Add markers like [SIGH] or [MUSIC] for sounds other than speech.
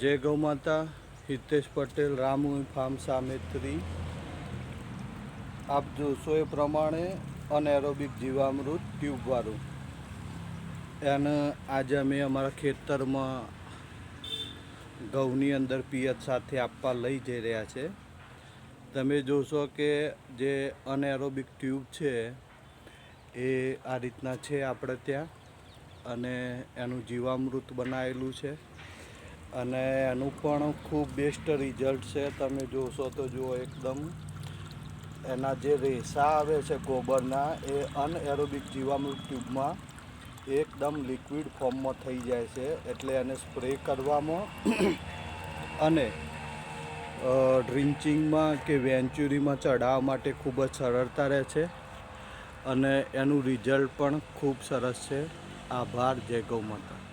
જય ગૌ માતા, હિતેશ પટેલ, રામુ ફાર્મ સામેત્રી. આપ જોશો એ પ્રમાણે અનએરોબિક જીવામૃત ટ્યુબવાળું. એને આજે અમે અમારા ખેતરમાં ઘઉંની અંદર પિયત સાથે આપવા લઈ જઈ રહ્યા છે. તમે જોશો કે જે અનએરોબિક ટ્યુબ છે, એ આ રીતના છે આપણે ત્યાં. અને એનું જીવામૃત બનાવેલું છે. અને એનું પણ ખૂબ બેસ્ટ રિઝલ્ટ છે. તમે જોશો તો જુઓ એકદમ. એના જે રેસા આવે છે ગોબરના, એ અનએરોબિક જીવામૃત ટ્યુબમાં એકદમ લિક્વિડ ફોર્મમાં થઈ જાય છે. એટલે એને સ્પ્રે કરવામાં [CLEARS THROAT] અને ડ્રિન્ચિંગમાં કે વેન્ચુરીમાં ચડાવવા માટે ખૂબ જ સરળતા રહે છે. અને એનું રિઝલ્ટ પણ ખૂબ સરસ છે. આભાર, જય ગૌ માતા.